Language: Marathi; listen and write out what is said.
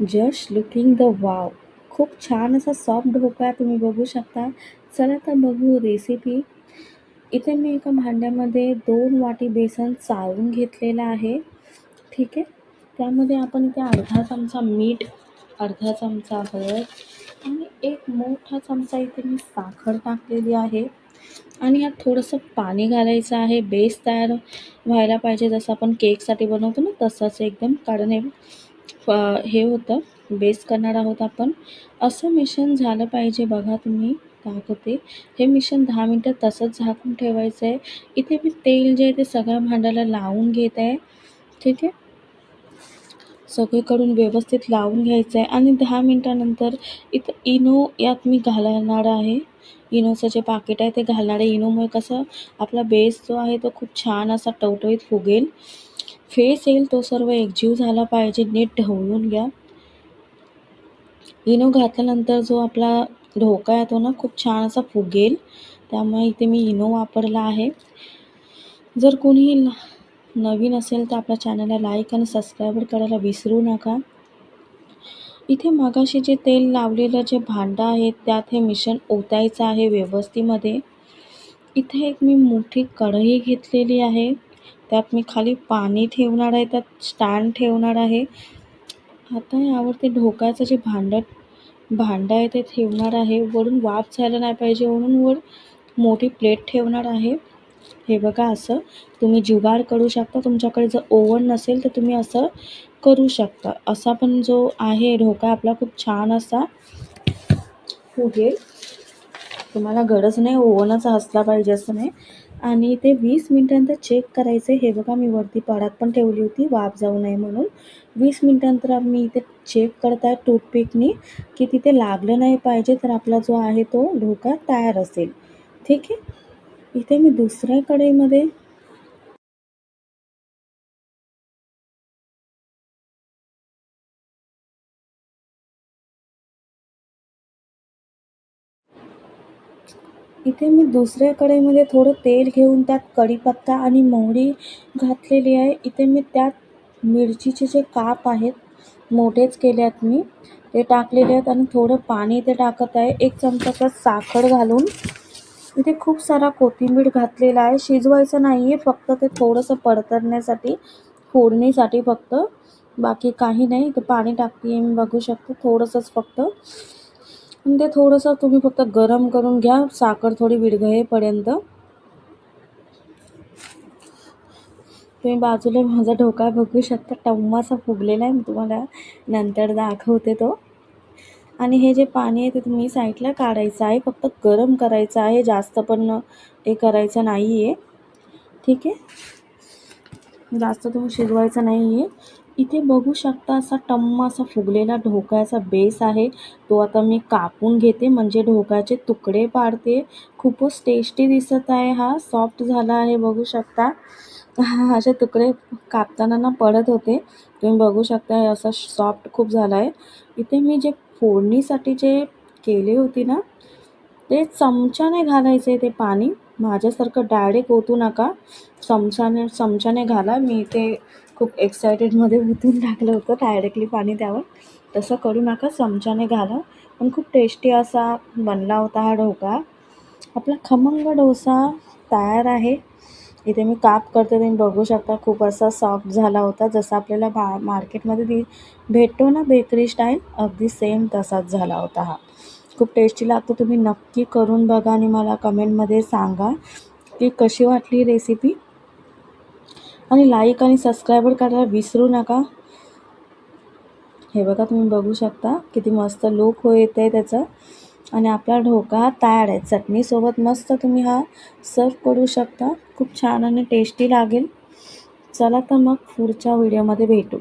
जस्ट लुकिंग द वाव खूप छान असा सॉफ्ट ढोकळा तुम्ही बघू शकता. चला तर बघू रेसिपी इथे मी एका भांड्यामध्ये दोन वाटी बेसन चाळून घेतलेलं आहे. ठीक आहे? त्यामध्ये आपण इथे अर्धा चमचा मीठ अर्धा चमचा हळद आणि एक मोठा चमचा इथे मी साखर टाकलेली आहे. आणि यात थोडंसं पाणी घालायचं आहे. बेस तयार व्हायला पाहिजे जसं आपण केकसाठी बनवतो ना तसंच एकदम कारण हे होतं. बेस करणार आहोत आपण. असं मिशन झालं पाहिजे बघा तुम्ही. दाखवते. होते हे मिशन दहा मिनटं तसंच झाकून ठेवायचं आहे इथे मी तेल जे आहे ते सगळ्या भांड्याला लावून घेत आहे. ठीक आहे? सगळीकडून व्यवस्थित लावून घ्यायचं आहे आणि दहा मिनटानंतर इथं इनो यात मी घालणार आहे. इनोचं जे पाकिट आहे ते घालणार आहे. इनोमुळे कसं आपला बेस जो आहे तो खूप छान असा टवटवीत फुगेल. फेस येईल तो सर्व एकजीव झाला पाहिजे नीट ढवळून घ्या. इनो घातल्यानंतर जो आपला ढोका येतो ना खूप छान असा फुगेल. त्यामुळे इथे मी इनो वापरला आहे. जर कोणी नवीन असेल तर आपल्या चॅनलला लाईक आणि सबस्क्राईब करायला विसरू नका. इथे मगाशी जे तेल लावलेलं जे भांडं आहे त्यात हे मिश्रण ओतायचं आहे व्यवस्थेमध्ये इथे एक मी मोठी कढई घेतलेली आहे. त्यात मी खाली पाणी ठेवणार आहे त्यात स्टँड ठेवणार आहे. आता यावरती ढोकळ्याचं जे भांडं भांडं आहे ते ठेवणार आहे. वरून वाफ झालं नाही पाहिजे म्हणून वर मोठी प्लेट ठेवणार आहे. हे बघा असं तुम्ही जुगाड करू शकता. तुमच्याकडे जर ओव्हन नसेल तर तुम्ही असं करू शकता. असा पण जो आहे ढोका आपला खूप छान असा फुगेल तुम्हाला गरज नाही ओव्हनच असला पाहिजे असं नाही. आणि ते वीस मिनटानंतर चेक करायचं. हे बघा मी वरती पडात पण ठेवली होती. वाफ जाऊ नये म्हणून. वीस मिनटानंतर मी इथे चेक करत आहे टूथपिकनी की तिथे लागलं नाही पाहिजे तर आपला जो आहे तो ढोका तयार असेल. ठीक आहे? इथे मी दुसऱ्या कढईमध्ये इथे मी दुसऱ्या कढईमध्ये थोडं तेल घेऊन त्यात कढीपत्ता आणि मोहरी घातलेली आहे. इथे मी त्यात मिरचीचे जे काप आहेत मोठेच केले आहेत मी. ते टाकलेले आहेत आणि थोडं पाणी इथे टाकत आहे. एक चमचाचा साखर घालून. इथे खूप सारा कोथिंबीर घातलेला आहे. शिजवायचं नाही आहे फक्त ते थोडंसं पडतरण्यासाठी फोडणीसाठी फक्त. बाकी काही नाही. इथे पाणी टाकते मी बघू शकते. थोडंसंच फक्त. आणि ते थोडंसं तुम्ही फक्त गरम करून घ्या. साखर थोडी विरघळेपर्यंत. तुम्ही बाजूला माझा ढोका बघू शकता. टम्मासा फुगलेला आहे. मी तुम्हाला नंतर दाखवते तो. आणि हे जे पाणी आहे ते तुम्ही साईडला काढायचं आहे. फक्त गरम करायचं आहे. जास्त पण हे करायचं नाही आहे ठीक आहे? जास्त तुम्ही शिजवायचं नाही आहे इथे बघू शकता असा टम्म असा फुगलेला ढोकळ्याचा बेस आहे. तो आता मी कापून घेते म्हणजे ढोकळ्याचे तुकडे पाडते. खूपच टेस्टी दिसत आहे हा सॉफ्ट झाला आहे बघू शकता. हा असे तुकडे कापताना ना पडत होते. तुम्ही बघू शकता असा सॉफ्ट खूप झाला आहे. इथे मी जे फोडणीसाठी जे केले होते ना ते चमच्याने घालायचे ते पाणी. माझ्यासारखं डायरेक्ट ओतू नका. चमच्याने चमच्याने घाला. मी ते खूप एक्सायटेडमध्ये उतून टाकलं होतं डायरेक्टली पाणी त्यावर. तसं करू नका चमच्याने घाला. पण खूप टेस्टी असा बनला होता हा ढोकळा आपला खमंग डोसा तयार आहे. इथे मी काप करते तुम्ही बघू शकता खूप असा सॉफ्ट झाला होता. जसा आपल्याला बा मार्केटमध्ये दि भेटतो ना बेकरी स्टाईल अगदी सेम तसाच झाला होता हा. खूप टेस्टी लागतो तुम्ही नक्की करून बघा आणि मला कमेंटमध्ये सांगा की कशी वाटली रेसिपी आणि लाईक आणि सबस्क्रायबर करायला विसरू नका. हे बघा तुम्ही बघू शकता किती मस्त लुक हो येत आहे त्याचं. आणि आपला ढोका तयार आहे. चटणीसोबत मस्त तुम्ही हा सर्व करू शकता. खूप छान आणि टेस्टी लागेल. चला तर मग पुढच्या व्हिडिओमध्ये भेटू.